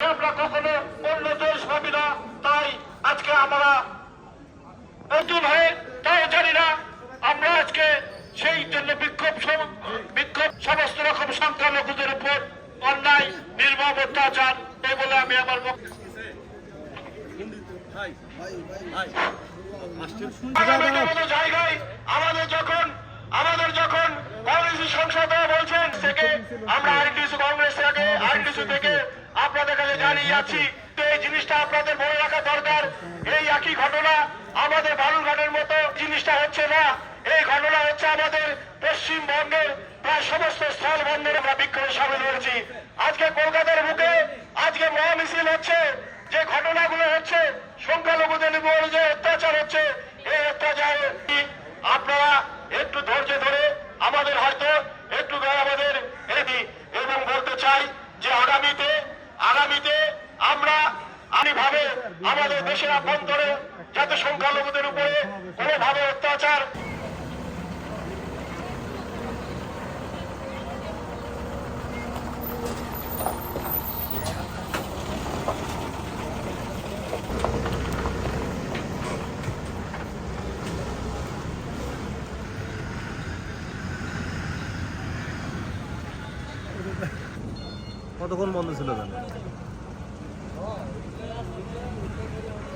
আমরা কখনো অন্য দেশ ভাবি না, তাই আজকে আমরা নতুন হয়ে তাও জানি না। আমরা আজকে সেই জন্য বিক্ষোভ বিক্ষোভ সমস্ত রকম সংখ্যালঘুদের উপর অন্যায়, নির্মম অত্যাচার, এই বলে আমি আমার জায়গায় আমাদের যখন আমাদের যখন সংসদ যাচ্ছি তো এই জিনিসটা আপনাদের মনে রাখা দরকার। এই একই ঘটনা আমাদের বালুরঘাটের মতো জিনিসটা হচ্ছে না। এই ঘটনা হচ্ছে আমাদের পশ্চিমবঙ্গের প্রায় সমস্ত স্থল বন্দরে আমরা বিক্ষোভে সামিল হয়েছি। আজকে কলকাতার বুকে আজকে মহা মিছিল হচ্ছে। যে ঘটনাগুলো হচ্ছে, সংখ্যালঘুদের উপর যে অত্যাচার হচ্ছে, এই অত্যাচার আপনারা একটু ধৈর্য ধরে আমাদের হয়তো একটু আমাদের এবং বলতে চাই যে আগামীতে আগামীতে আমরা আমি ভাবে আমাদের দেশের অভ্যন্তরে যাতে সংখ্যালঘুদের উপরে কোনোভাবে অত্যাচার কতক্ষণ বন্ধ ছিল